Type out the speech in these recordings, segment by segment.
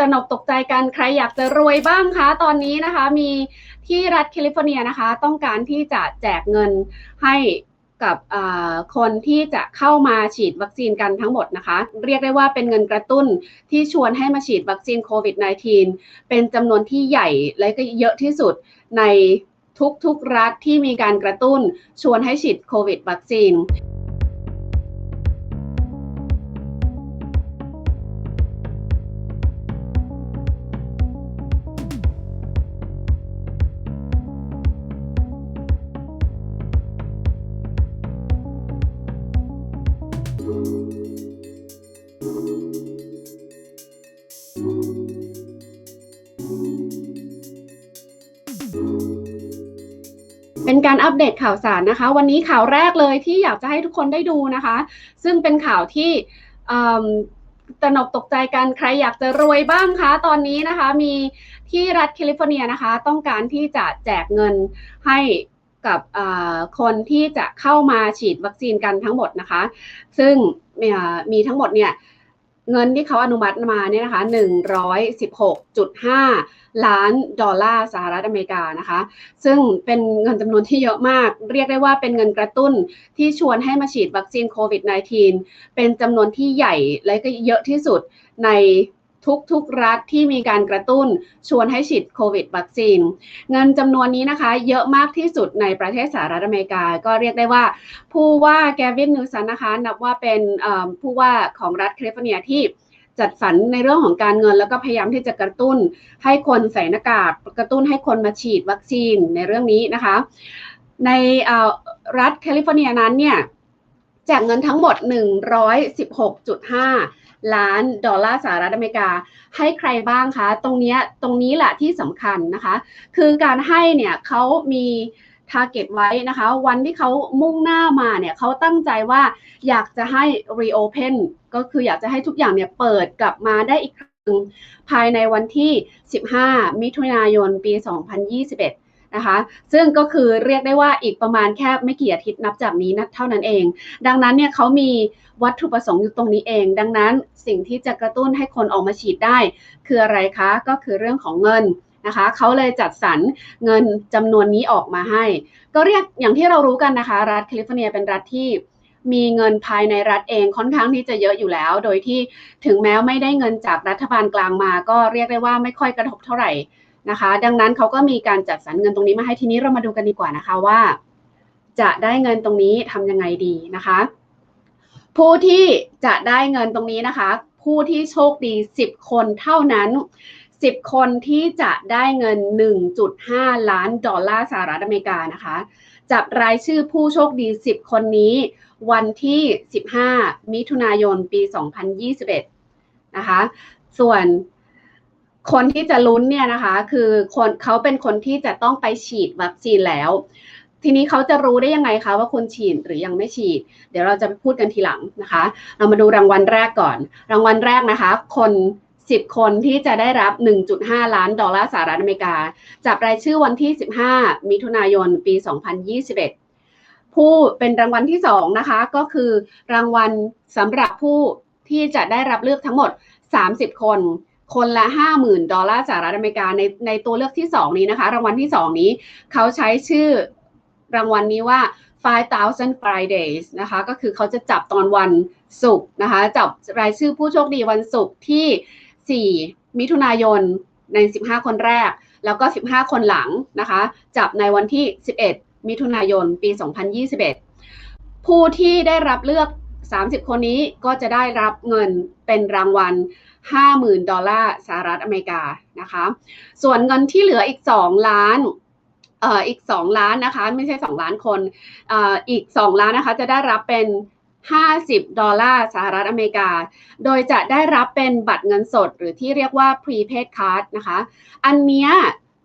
ตระหนกตกใจกันใครอยากจะรวยบ้างคะ ตอนนี้นะคะ มีที่รัฐแคลิฟอร์เนียนะคะ ต้องการที่จะแจกเงินให้กับคนที่จะเข้ามาฉีดวัคซีนกันทั้งหมดนะคะ เรียกได้ว่าเป็นเงินกระตุ้นที่ชวนให้มาฉีดวัคซีนโควิด -19 เป็นจำนวนที่ใหญ่และก็เยอะที่สุดในทุกๆรัฐที่มีการกระตุ้นชวนให้ฉีดโควิดวัคซีน เป็นการอัปเดตข่าวสารนะคะ วันนี้ข่าวแรกเลยที่อยากจะให้ทุกคนได้ดูนะคะ ซึ่งเป็นข่าวที่ตระหนกตกใจกันใครอยากจะรวยบ้างคะตอนนี้นะคะ มีที่รัฐแคลิฟอร์เนียนะคะ ต้องการที่จะแจกเงินให้ กับคนที่จะเข้ามาฉีดวัคซีนกันทั้งหมดนะคะ ซึ่งมีทั้งหมดเนี่ยเงินที่เขาอนุมัติมาเนี่ยนะคะ 116.5 ล้านดอลลาร์สหรัฐอเมริกานะคะ ซึ่งเป็นเงินจำนวนที่เยอะมาก เรียกได้ว่าเป็นเงินกระตุ้นที่ชวนให้มาฉีดวัคซีนโควิด -19 เป็นจำนวนที่ใหญ่และก็เยอะที่สุดใน ทุกๆรัฐที่มีการกระตุ้นชวนให้ฉีดโควิดวัคซีน เงินจำนวนนี้นะคะ เยอะมากที่สุดในประเทศสหรัฐอเมริกา ก็เรียกได้ว่า ผู้ว่าแกวินนิวสันนะคะ นับว่าเป็นผู้ว่าของรัฐแคลิฟอร์เนียที่จัดสรรในเรื่องของการเงินแล้วก็พยายามที่จะกระตุ้นให้คนใส่หน้ากากกระตุ้นให้คนมาฉีดวัคซีนในเรื่องนี้นะคะ ในรัฐแคลิฟอร์เนียนั้นเนี่ยแจกเงินทั้งหมด 116.5 ล้านดอลลาร์สหรัฐอเมริกา ให้ใครบ้างคะ ตรงนี้ตรงนี้แหละที่สำคัญนะคะ คือการให้เนี่ยเขามีทาร์เก็ตไว้นะคะ วันที่เขามุ่งหน้ามาเนี่ยเขาตั้งใจว่าอยากจะให้ reopen ก็คืออยากจะให้ทุกอย่างเนี่ยเปิดกลับมาได้อีกครั้งภายในวันที่ 15 มิถุนายนปี 2021 นะคะ ซึ่งก็คือเรียกได้ว่าอีกประมาณแค่ไม่กี่อาทิตย์นับจากนี้นะเท่านั้นเอง ดังนั้นเนี่ยเขามีวัตถุประสงค์อยู่ตรงนี้เอง ดังนั้นสิ่งที่จะกระตุ้นให้คนออกมาฉีดได้ คืออะไรคะ ก็คือเรื่องของเงินนะคะเขาเลยจัดสรรเงินจำนวนนี้ออกมาให้ ก็เรียกอย่างที่เรารู้กันนะคะ รัฐแคลิฟอร์เนียเป็นรัฐที่มีเงินภายในรัฐเองค่อนข้างที่จะเยอะอยู่แล้ว โดยที่ถึงแม้ไม่ได้เงินจากรัฐบาลกลางมา ก็เรียกได้ว่าไม่ค่อยกระทบเท่าไหร่ นะคะ ดังนั้นเขาก็มีการจัดสรรเงินตรงนี้มาให้ทีนี้เรามาดูกันดีกว่านะคะว่า จะได้เงินตรงนี้ทำยังไงดีนะคะ ผู้ที่จะได้เงินตรงนี้นะคะ ผู้ที่โชคดี 10 คนเท่านั้น 10 คนที่จะได้เงิน 1.5 ล้านดอลลาร์สหรัฐอเมริกานะคะจับรายชื่อผู้โชคดี 10 คนนี้ วันที่ 15 มิถุนายน ปี 2021 นะคะ ส่วน คนที่จะลุ้นเนี่ยนะคะ คือคนเขาเป็นคนที่จะต้องไปฉีดวัคซีนแล้ว ทีนี้เขาจะรู้ได้ยังไงคะว่าคุณฉีดหรือยังไม่ฉีด เดี๋ยวเราจะไปพูดกันทีหลังนะคะ เรามาดูรางวัลแรกก่อน รางวัลแรกนะคะ คน10 คนที่จะได้รับ 1.5 ล้านดอลลาร์สหรัฐอเมริกา จับรายชื่อวันที่ 15 มิถุนายน ปี 2021 ผู้เป็นรางวัลที่ 2 นะคะ ก็คือรางวัลสำหรับผู้ที่จะได้รับเลือกทั้งหมด 30 คน คนละ 50,000 ดอลลาร์สหรัฐอเมริกาในในตัวเลือกที่ 2 นี้นะคะ รางวัลที่ 2 นี้เขาใช้ชื่อรางวัลนี้ว่า 5,000 Fridays นะคะ ก็คือเขาจะจับตอนวันศุกร์นะคะ จับรายชื่อผู้โชคดีวันศุกร์ที่ 4 มิถุนายนใน 15 คนแรก แล้วก็ 15 คนหลังนะคะ จับในวันที่ 11 มิถุนายน ปี 2021 ผู้ที่ได้รับเลือก 30 คนนี้ก็จะได้รับเงินเป็นรางวัล 50,000 ดอลลาร์สหรัฐอเมริกานะคะ ส่วนเงินที่เหลืออีก 2 ล้านเอ่ออีก 2 ล้านนะคะ ไม่ใช่ 2 ล้านคนเอ่ออีก 2 ล้านนะคะจะได้รับเป็น 50 ดอลลาร์สหรัฐอเมริกา โดยจะได้รับเป็นบัตรเงินสดหรือที่เรียกว่า prepaid card นะคะ อันเนี้ย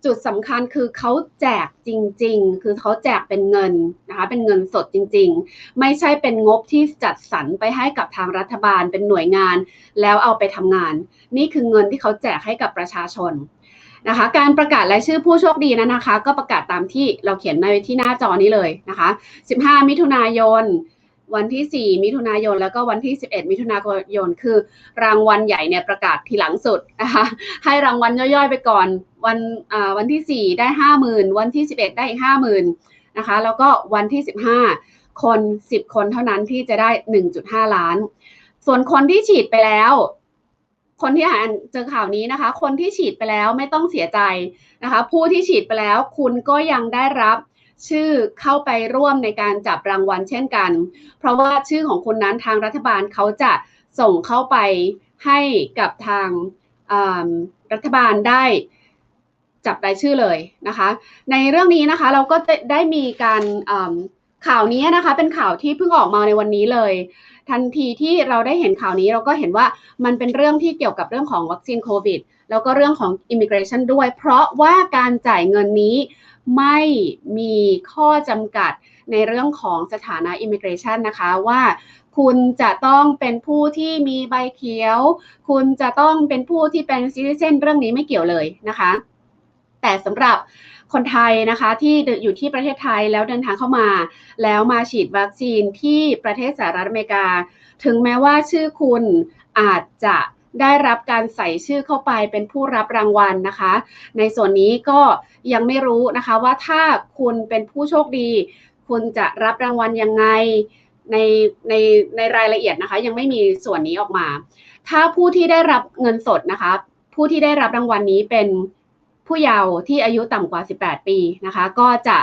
จุดสำคัญคือเขาแจกจริง ๆ คือเขาแจกเป็นเงินนะคะเป็นเงินสดจริง ๆ ไม่ใช่เป็นงบที่จัดสรรไปให้กับทางรัฐบาลเป็นหน่วยงาน แล้วเอาไปทำงาน นี่คือเงินที่เขาแจกให้กับประชาชนนะคะการประกาศรายชื่อผู้โชคดีนั้นนะคะ ก็ประกาศตามที่เราเขียนในที่หน้าจอนี้เลยนะคะ 15 มิถุนายน วันที่ 4 มิถุนายน แล้วก็วันที่ 11 มิถุนายน คือ รางวัลใหญ่เนี่ยประกาศทีหลังสุดนะคะให้รางวัลย่อยๆไปก่อน วันอ่าวันที่ 4 ได้ 50,000 วันที่ 11 ได้อีก 50,000นะคะแล้วก็วันที่ 15 คน 10 คนเท่านั้นที่จะได้ 1.5 ล้าน ส่วนคนที่ฉีดไปแล้ว คนที่อ่านเจอข่าวนี้นะคะ คนที่ฉีดไปแล้วไม่ต้องเสียใจนะคะ ผู้ที่ฉีดไปแล้วคุณก็ยังได้รับ ชื่อเข้าไปร่วมในการจับรางวัลเช่นกัน เพราะว่าชื่อของคุณนั้นทางรัฐบาลเขาจะส่งเข้าไปให้กับทางรัฐบาลได้จับรายชื่อเลยนะคะ ในเรื่องนี้นะคะเราก็ได้มีการข่าวนี้นะคะเป็นข่าวที่เพิ่งออกมาในวันนี้เลย ทันทีที่เราได้เห็นข่าวนี้เราก็เห็นว่ามันเป็นเรื่องที่เกี่ยวกับเรื่องของวัคซีนโควิดแล้วก็เรื่องของ immigration ด้วย เพราะว่าการจ่ายเงินนี้ ไม่มีข้อจำกัดในเรื่องของสถานะ immigration นะคะว่าคุณจะต้องเป็นผู้ที่มีใบเขียว คุณจะต้องเป็นผู้ที่เป็น citizen เรื่องนี้ไม่เกี่ยวเลยนะคะ แต่สำหรับคนไทยนะคะที่อยู่ที่ประเทศไทยแล้วเดินทางเข้ามา แล้วมาฉีดวัคซีนที่ประเทศสหรัฐอเมริกา ถึงแม้ว่าชื่อคุณอาจจะ ได้รับการใส่ชื่อเข้าไปเป็นผู้รับรางวัลนะคะ ในส่วนนี้ก็ยังไม่รู้นะคะว่าถ้าคุณเป็นผู้โชคดี คุณจะรับรางวัลยังไงในในในรายละเอียดนะคะ ยังไม่มีส่วนนี้ออกมา ถ้าผู้ที่ได้รับเงินสดนะคะ ผู้ที่ได้รับรางวัลนี้เป็นผู้เยาว์ที่อายุต่ำกว่า 18 ปีนะคะ ก็จะ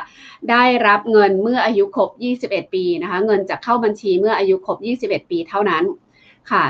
ได้รับเงินเมื่ออายุครบ 21 ปีนะคะ เงินจะเข้าบัญชีเมื่ออายุครบ 21 ปีเท่านั้นค่ะ